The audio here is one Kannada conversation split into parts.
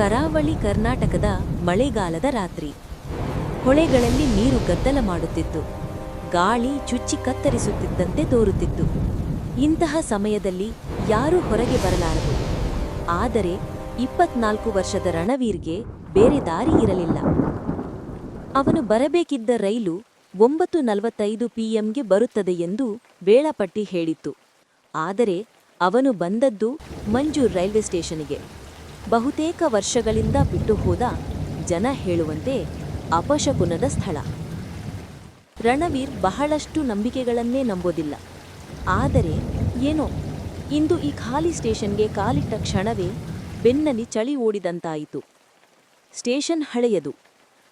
ಕರಾವಳಿ ಕರ್ನಾಟಕದ ಮಳೆಗಾಲದ ರಾತ್ರಿ. ಹೊಳೆಗಳಲ್ಲಿ ನೀರು ಗದ್ದಲ ಮಾಡುತ್ತಿತ್ತು. ಗಾಳಿ ಚುಚ್ಚಿ ಕತ್ತರಿಸುತ್ತಿದ್ದಂತೆ ತೋರುತ್ತಿತ್ತು. ಇಂತಹ ಸಮಯದಲ್ಲಿ ಯಾರೂ ಹೊರಗೆ ಬರಲಾರದು. ಆದರೆ ಇಪ್ಪತ್ನಾಲ್ಕು ವರ್ಷದ ರಣವೀರ್ಗೆ ಬೇರೆ ದಾರಿ ಇರಲಿಲ್ಲ. ಅವನು ಬರಬೇಕಿದ್ದ ರೈಲು ಒಂಬತ್ತು ನಲವತ್ತೈದು ಪಿಎಂಗೆ ಬರುತ್ತದೆ ಎಂದು ವೇಳಾಪಟ್ಟಿ ಹೇಳಿತ್ತು. ಆದರೆ ಅವನು ಬಂದದ್ದು ಮಂಜೂರ್ ರೈಲ್ವೆ ಸ್ಟೇಷನ್ಗೆ. ಬಹುತೇಕ ವರ್ಷಗಳಿಂದ ಬಿಟ್ಟು ಹೋದ ಜನ ಹೇಳುವಂತೆ ಅಪಶಕುನದ ಸ್ಥಳ. ರಣವೀರ್ ಬಹಳಷ್ಟು ನಂಬಿಕೆಗಳನ್ನೇ ನಂಬೋದಿಲ್ಲ. ಆದರೆ ಏನೋ, ಇಂದು ಈ ಖಾಲಿ ಸ್ಟೇಷನ್ಗೆ ಕಾಲಿಟ್ಟ ಕ್ಷಣವೇ ಬೆನ್ನಲ್ಲಿ ಚಳಿ ಓಡಿದಂತಾಯಿತು. ಸ್ಟೇಷನ್ ಹಳೆಯದು.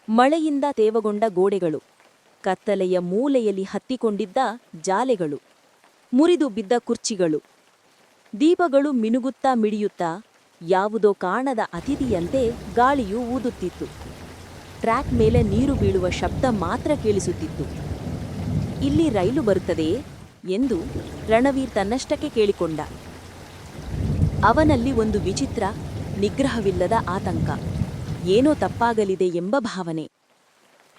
ಮಳೆಯಿಂದ ತೇವಗೊಂಡ ಗೋಡೆಗಳು, ಕತ್ತಲೆಯ ಮೂಲೆಯಲ್ಲಿ ಹತ್ತಿಕೊಂಡಿದ್ದ ಜಾಲೆಗಳು, ಮುರಿದು ಬಿದ್ದ ಕುರ್ಚಿಗಳು, ದೀಪಗಳು ಮಿನುಗುತ್ತಾ ಮಿಡಿಯುತ್ತಾ ಯಾವುದೋ ಕಾಣದ ಅತಿಥಿಯಂತೆ ಗಾಳಿಯು ಊದುತ್ತಿತ್ತು. ಟ್ರ್ಯಾಕ್ ಮೇಲೆ ನೀರು ಬೀಳುವ ಶಬ್ದ ಮಾತ್ರ ಕೇಳಿಸುತ್ತಿತ್ತು. ಇಲ್ಲಿ ರೈಲು ಬರುತ್ತದೆಯೇ? ಎಂದು ರಣವೀರ್ ತನ್ನಷ್ಟಕ್ಕೆ ಕೇಳಿಕೊಂಡ. ಅವನಲ್ಲಿ ಒಂದು ವಿಚಿತ್ರ, ನಿಗ್ರಹವಿಲ್ಲದ ಆತಂಕ. ಏನೋ ತಪ್ಪಾಗಲಿದೆ ಎಂಬ ಭಾವನೆ.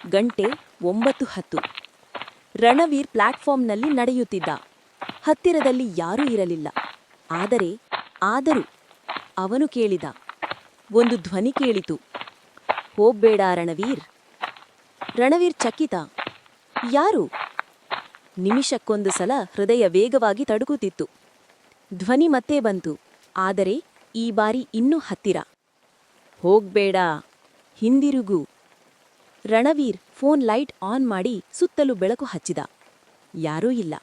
ಗಂಟೆ ಒಂಬತ್ತು ಹತ್ತು. ರಣವೀರ್ ಪ್ಲಾಟ್ಫಾರ್ಮ್ನಲ್ಲಿ ನಡೆಯುತ್ತಿದ್ದ. ಹತ್ತಿರದಲ್ಲಿ ಯಾರೂ ಇರಲಿಲ್ಲ. ಆದರೆ, ಆದರೂ ಅವನು ಕೇಳಿದ. ಒಂದು ಧ್ವನಿ ಕೇಳಿತು. ಹೋಗ್ಬೇಡ ರಣವೀರ್. ರಣವೀರ್ ಚಕಿತ. ಯಾರು? ನಿಮಿಷಕ್ಕೊಂದು ಸಲ ಹೃದಯ ವೇಗವಾಗಿ ತಡುಕುತ್ತಿತ್ತು ಧ್ವನಿ ಮತ್ತೆ ಬಂತು. ಆದರೆ ಈ ಬಾರಿ ಇನ್ನೂ ಹತ್ತಿರ. ಹೋಗ್ಬೇಡ. ಹಿಂದಿರುಗು. ರಣವೀರ್ ಫೋನ್ ಲೈಟ್ ಆನ್ ಮಾಡಿ ಸುತ್ತಲೂ ಬೆಳಕು ಹಚ್ಚಿದ. ಯಾರೂ ಇಲ್ಲ.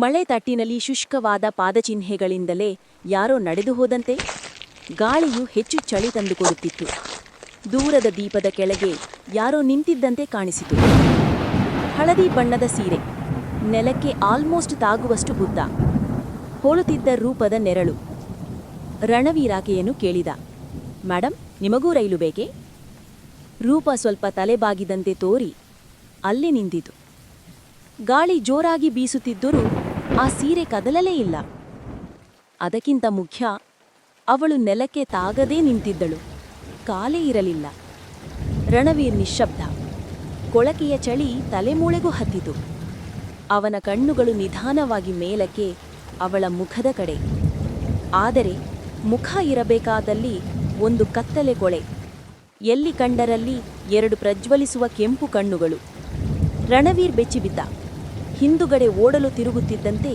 ಮಳೆ ತಟ್ಟಿನಲ್ಲಿ ಶುಷ್ಕವಾದ ಪಾದಚಿಹ್ನೆಗಳಿಂದಲೇ ಯಾರೋ ನಡೆದು ಹೋದಂತೆ ಗಾಳಿಯು ಹೆಚ್ಚು ಚಳಿ ತಂದುಕೊಡುತ್ತಿತ್ತು. ದೂರದ ದೀಪದ ಕೆಳಗೆ ಯಾರೋ ನಿಂತಿದ್ದಂತೆ ಕಾಣಿಸಿತು. ಹಳದಿ ಬಣ್ಣದ ಸೀರೆ, ನೆಲಕ್ಕೆ ಆಲ್ಮೋಸ್ಟ್ ತಾಗುವಷ್ಟು ಉದ್ದ ಹೋಲುತ್ತಿದ್ದ ರೂಪದ ನೆರಳು. ರಣವೀರಾಕೆಯನ್ನು ಕೇಳಿದ ಮೇಡಮ್ ನಿಮಗೂ ರೈಲು ಬೇಕೇ? ರೂಪ ಸ್ವಲ್ಪ ತಲೆಬಾಗಿದಂತೆ ತೋರಿ ಅಲ್ಲಿ ನಿಂತಿತು. ಗಾಳಿ ಜೋರಾಗಿ ಬೀಸುತ್ತಿದ್ದರೂ ಆ ಸೀರೆ ಕದಲಲೇ ಇಲ್ಲ. ಅದಕ್ಕಿಂತ ಮುಖ್ಯ, ಅವಳು ನೆಲಕ್ಕೆ ತಾಗದೇ ನಿಂತಿದ್ದಳು. ಕಾಲೇ ಇರಲಿಲ್ಲ. ರಣವೀರ್ ನಿಶ್ಶಬ್ದ. ಕೊಳಕೆಯ ಚಳಿ ತಲೆಮೂಳೆಗೂ ಹತ್ತಿತು. ಅವನ ಕಣ್ಣುಗಳು ನಿಧಾನವಾಗಿ ಮೇಲಕ್ಕೆ ಅವಳ ಮುಖದ ಕಡೆ. ಆದರೆ ಮುಖ ಇರಬೇಕಾದಲ್ಲಿ ಒಂದು ಕತ್ತಲೆ ಕೊಳೆ. ಎಲ್ಲಿ ಕಂಡರಲ್ಲಿ ಎರಡು ಪ್ರಜ್ವಲಿಸುವ ಕೆಂಪು ಕಣ್ಣುಗಳು. ರಣವೀರ್ ಬೆಚ್ಚಿಬಿದ್ದ. ಹಿಂದುಗಡೆ ಓಡಲು ತಿರುಗುತ್ತಿದ್ದಂತೆ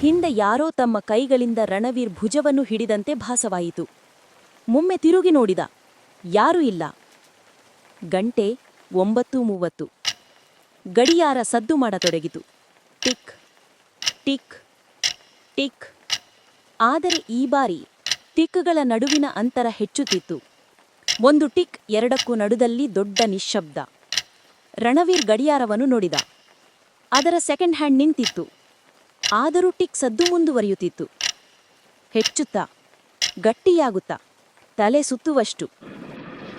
ಹಿಂದೆ ಯಾರೋ ತಮ್ಮ ಕೈಗಳಿಂದ ರಣವೀರ್ ಭುಜವನ್ನು ಹಿಡಿದಂತೆ ಭಾಸವಾಯಿತು. ಮುಮ್ಮೆ ತಿರುಗಿ ನೋಡಿದ, ಯಾರೂ ಇಲ್ಲ. ಗಂಟೆ ಒಂಬತ್ತು ಮೂವತ್ತು. ಗಡಿಯಾರ ಸದ್ದು ಮಾಡತೊಡಗಿತು. Tick tick tick. ಆದರೆ ಈ ಬಾರಿ ಟಿಕ್ಗಳ ನಡುವಿನ ಅಂತರ ಹೆಚ್ಚುತ್ತಿತ್ತು. ಒಂದು ಟಿಕ್ ಎರಡಕ್ಕೂ ನಡುದಲ್ಲಿ ದೊಡ್ಡ ನಿಶ್ಶಬ್ದ. ರಣವೀರ್ ಗಡಿಯಾರವನ್ನು ನೋಡಿದ. ಅದರ ಸೆಕೆಂಡ್ ಹ್ಯಾಂಡ್ ನಿಂತಿತ್ತು. ಆದರೂ ಟಿಕ್ ಸದ್ದು ಮುಂದುವರಿಯುತ್ತಿತ್ತು. ಹೆಚ್ಚುತ್ತಾ, ಗಟ್ಟಿಯಾಗುತ್ತಾ, ತಲೆ ಸುತ್ತುವಷ್ಟು,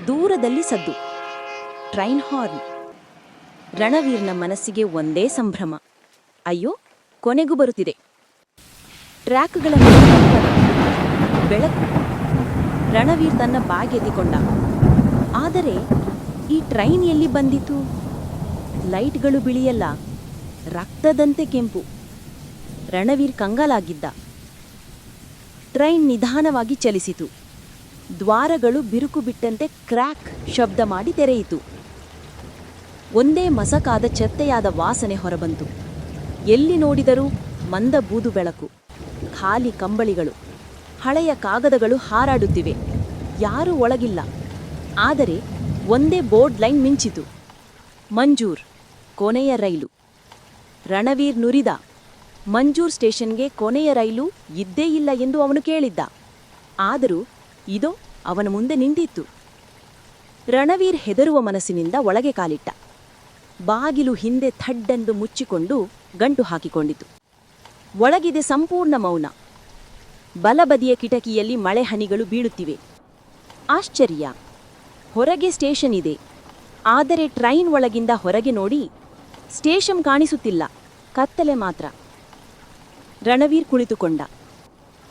ದೂರದಲ್ಲಿ ಸದ್ದು. Train horn. ರಣವೀರ್ನ ಮನಸ್ಸಿಗೆ ಒಂದೇ ಸಂಭ್ರಮ. ಅಯ್ಯೋ, ಕೊನೆಗೂ ಬರುತ್ತಿದೆ. ಟ್ರ್ಯಾಕ್ಗಳ ಬೆಳಕು. ರಣವೀರ್ ತನ್ನ ಬ್ಯಾಗ್ ಎತ್ತಿಕೊಂಡ ಆದರೆ ಈ ಟ್ರೈನ್ ಎಲ್ಲಿ ಬಂದಿತು? ಲೈಟ್ಗಳು ಬಿಳಿಯಲ್ಲ. ರಕ್ತದಂತೆ ಕೆಂಪು. ರಣವೀರ್ ಕಂಗಾಲಾಗಿದ್ದ. ಟ್ರೈನ್ ನಿಧಾನವಾಗಿ ಚಲಿಸಿತು. ದ್ವಾರಗಳು ಬಿರುಕು ಬಿಟ್ಟಂತೆ ಕ್ರ್ಯಾಕ್ ಶಬ್ದ ಮಾಡಿ ತೆರೆಯಿತು. ಒಂದೇ ಮಸಕಾದ ಚೆತ್ತೆಯಾದ ವಾಸನೆ ಹೊರಬಂತು. ಎಲ್ಲಿ ನೋಡಿದರೂ ಮಂದ ಬೂದು ಬೆಳಕು, ಖಾಲಿ ಕಂಬಳಿಗಳು, ಹಳೆಯ ಕಾಗದಗಳು ಹಾರಾಡುತ್ತಿವೆ. ಯಾರೂ ಒಳಗಿಲ್ಲ. ಆದರೆ ಒಂದೇ ಬೋರ್ಡ್ ಲೈನ್ ಮಿಂಚಿತು. ಮಂಜೂರ್, ಕೊನೆಯ ರೈಲು. ರಣವೀರ್ ನುರಿದ. ಮಂಜೂರ್ ಸ್ಟೇಷನ್ಗೆ ಕೊನೆಯ ರೈಲು ಇದ್ದೇ ಇಲ್ಲ ಎಂದು ಅವನು ಕೇಳಿದ್ದ. ಆದರೂ ಇದೋ ಅವನ ಮುಂದೆ ನಿಂತಿತ್ತು. ರಣವೀರ್ ಹೆದರುವ ಮನಸ್ಸಿನಿಂದ ಒಳಗೆ ಕಾಲಿಟ್ಟ. ಬಾಗಿಲು ಹಿಂದೆ ಥಡ್ಡೆಂದು ಮುಚ್ಚಿಕೊಂಡು ಗಂಟು ಹಾಕಿಕೊಂಡಿತು. ಒಳಗಿದೆ ಸಂಪೂರ್ಣ ಮೌನ. ಬಲಬದಿಯ ಕಿಟಕಿಯಲ್ಲಿ ಮಳೆ ಹನಿಗಳು ಬೀಳುತ್ತಿವೆ. ಆಶ್ಚರ್ಯ. ಹೊರಗೆ ಸ್ಟೇಷನ್ ಇದೆ. ಆದರೆ ಟ್ರೈನ್ ಒಳಗಿಂದ ಹೊರಗೆ ನೋಡಿ ಸ್ಟೇಷನ್ ಕಾಣಿಸುತ್ತಿಲ್ಲ. ಕತ್ತಲೆ ಮಾತ್ರ. ರಣವೀರ್ ಕುಳಿತುಕೊಂಡ.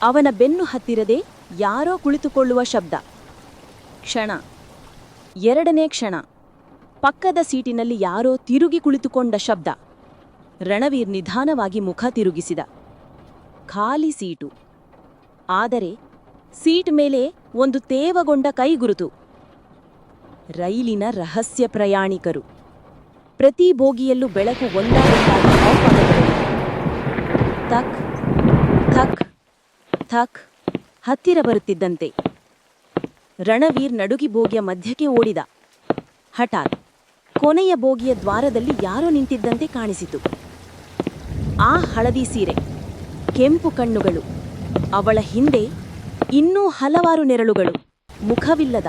ಅವನ ಬೆನ್ನು ಹತ್ತಿರದೆ ಯಾರೋ ಕುಳಿತುಕೊಳ್ಳುವ ಶಬ್ದ. ಕ್ಷಣ. ಎರಡನೇ ಕ್ಷಣ. ಪಕ್ಕದ ಸೀಟಿನಲ್ಲಿ ಯಾರೋ ತಿರುಗಿ ಕುಳಿತುಕೊಂಡ ಶಬ್ದ. ರಣವೀರ್ ನಿಧಾನವಾಗಿ ಮುಖ ತಿರುಗಿಸಿದ. ಖಾಲಿ ಸೀಟು. ಆದರೆ ಸೀಟ್ ಮೇಲೆ ಒಂದು ತೇವಗೊಂಡ ಕೈಗುರುತು ರೈಲಿನ ರಹಸ್ಯ ಪ್ರಯಾಣಿಕರು. ಪ್ರತಿ ಬೋಗಿಯಲ್ಲೂ ಬೆಳಕು ಆಗತೊಡಗಿತು. ಥಕ್ ಥಕ್ ಥಕ್, ಹತ್ತಿರ ಬರುತ್ತಿದ್ದಂತೆ. ರಣವೀರ್ ನಡುಗಿ ಬೋಗಿಯ ಮಧ್ಯಕ್ಕೆ ಓಡಿದ. ಹಠಾತ್ ಕೊನೆಯ ಬೋಗಿಯ ದ್ವಾರದಲ್ಲಿ ಯಾರೋ ನಿಂತಿದ್ದಂತೆ ಕಾಣಿಸಿತು. ಆ ಹಳದಿ ಸೀರೆ, ಕೆಂಪು ಕಣ್ಣುಗಳು, ಅವಳ ಹಿಂದೆ ಇನ್ನೂ ಹಲವಾರು ನೆರಳುಗಳು, ಮುಖವಿಲ್ಲದ,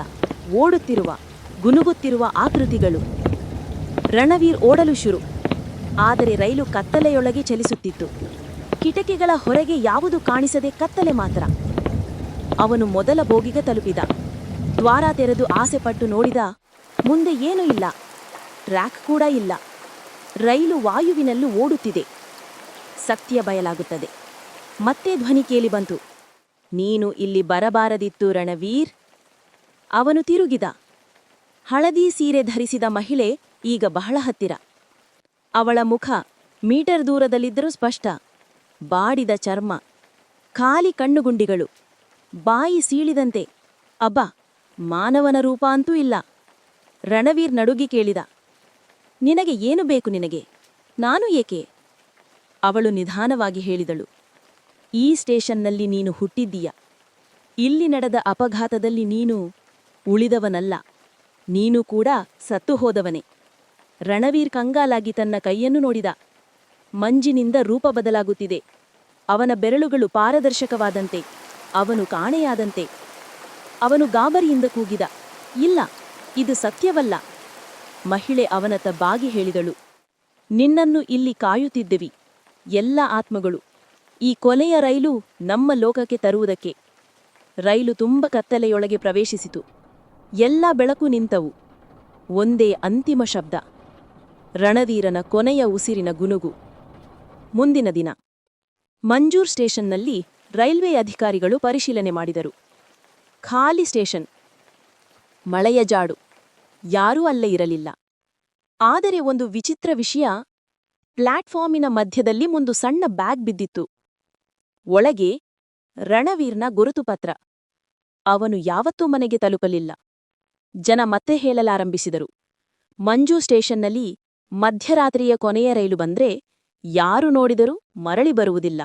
ಓಡುತ್ತಿರುವ, ಗುನುಗುತ್ತಿರುವ ಆಕೃತಿಗಳು. ರಣವೀರ್ ಓಡಲು ಶುರು. ಆದರೆ ರೈಲು ಕತ್ತಲೆಯೊಳಗೆ ಚಲಿಸುತ್ತಿತ್ತು. ಕಿಟಕಿಗಳ ಹೊರಗೆ ಯಾವುದು ಕಾಣಿಸದೆ ಕತ್ತಲೆ ಮಾತ್ರ. ಅವನು ಮೊದಲ ಬೋಗಿಗೆ ತಲುಪಿದ. ದ್ವಾರ ತೆರೆದು ಆಸೆಪಟ್ಟು ನೋಡಿದ, ಮುಂದೆ ಏನೂ ಇಲ್ಲ. ಟ್ರ್ಯಾಕ್ ಕೂಡ ಇಲ್ಲ. ರೈಲು ವಾಯುವಿನಲ್ಲೂ ಓಡುತ್ತಿದೆ. ಸತ್ಯ ಬಯಲಾಗುತ್ತದೆ. ಮತ್ತೆ ಧ್ವನಿ ಕೇಳಿ ಬಂತು. ನೀನು ಇಲ್ಲಿ ಬರಬಾರದಿತ್ತು ರಣವೀರ್. ಅವನು ತಿರುಗಿದ. ಹಳದಿ ಸೀರೆ ಧರಿಸಿದ ಮಹಿಳೆ ಈಗ ಬಹಳ ಹತ್ತಿರ. ಅವಳ ಮುಖ ಮೀಟರ್ ದೂರದಲ್ಲಿದ್ದರೂ ಸ್ಪಷ್ಟ. ಬಾಡಿದ ಚರ್ಮ, ಖಾಲಿ ಕಣ್ಣುಗುಂಡಿಗಳು, ಬಾಯಿ ಸೀಳಿದಂತೆ, ಅಬ್ಬ, ಮಾನವನ ರೂಪ ಅಂತೂ ಇಲ್ಲ. ರಣವೀರ್ ನಡುಗಿ ಕೇಳಿದ, ನಿನಗೆ ಏನು ಬೇಕು ನಿನಗೆ? ನಾನು ಏಕೆ? ಅವಳು ನಿಧಾನವಾಗಿ ಹೇಳಿದಳು, ಈ ಸ್ಟೇಷನ್ನಲ್ಲಿ ನೀನು ಹುಟ್ಟಿದ್ದೀಯ. ಇಲ್ಲಿ ನಡೆದ ಅಪಘಾತದಲ್ಲಿ ನೀನು ಉಳಿದವನಲ್ಲ. ನೀನು ಕೂಡ ಸತ್ತು ಹೋದವನೇ. ರಣವೀರ್ ಕಂಗಾಲಾಗಿ ತನ್ನ ಕೈಯನ್ನು ನೋಡಿದ. ಮಂಜಿನಿಂದ ರೂಪ ಬದಲಾಗುತ್ತಿದೆ. ಅವನ ಬೆರಳುಗಳು ಪಾರದರ್ಶಕವಾದಂತೆ, ಅವನು ಕಾಣೆಯಾದಂತೆ. ಅವನು ಗಾಬರಿಯಿಂದ ಕೂಗಿದ. ಇಲ್ಲ, ಇದು ಸತ್ಯವಲ್ಲ. ಮಹಿಳೆ ಅವನತ್ತ ಬಾಗಿ ಹೇಳಿದಳು. ನಿನ್ನನ್ನು ಇಲ್ಲಿ ಕಾಯುತ್ತಿದ್ದೆವಿ, ಎಲ್ಲ ಆತ್ಮಗಳು. ಈ ಕೊನೆಯ ರೈಲು ನಮ್ಮ ಲೋಕಕ್ಕೆ ತರುವುದಕ್ಕೆ. ರೈಲು ತುಂಬ ಕತ್ತಲೆಯೊಳಗೆ ಪ್ರವೇಶಿಸಿತು. ಎಲ್ಲ ಬೆಳಕು ನಿಂತವು. ಒಂದೇ ಅಂತಿಮ ಶಬ್ದ. ರಣವೀರನ ಕೊನೆಯ ಉಸಿರಿನ ಗುನುಗು. ಮುಂದಿನ ದಿನ. ಮಂಜೂರ್ ಸ್ಟೇಷನ್ನಲ್ಲಿ ರೈಲ್ವೆ ಅಧಿಕಾರಿಗಳು ಪರಿಶೀಲನೆ ಮಾಡಿದರು. ಖಾಲಿ ಸ್ಟೇಷನ್. ಮಳೆಯ ಜಾಡು. ಯಾರೂ ಅಲ್ಲೇ ಇರಲಿಲ್ಲ. ಆದರೆ ಒಂದು ವಿಚಿತ್ರ ವಿಷಯ, ಪ್ಲಾಟ್ಫಾರ್ಮಿನ ಮಧ್ಯದಲ್ಲಿ ಒಂದು ಸಣ್ಣ ಬ್ಯಾಗ್ ಬಿದ್ದಿತ್ತು. ಒಳಗೆ ರಣವೀರ್ನ ಗುರುತುಪತ್ರ ಅವನು ಯಾವತ್ತೂ ಮನೆಗೆ ತಲುಪಲಿಲ್ಲ. ಜನ ಮತ್ತೆ ಹೇಳಲಾರಂಭಿಸಿದರು. ಮಂಜು ಸ್ಟೇಷನ್ನಲ್ಲಿ ಮಧ್ಯರಾತ್ರಿಯ ಕೊನೆಯ ರೈಲು ಬಂದ್ರೆ ಯಾರು ನೋಡಿದರೂ ಮರಳಿ ಬರುವುದಿಲ್ಲ.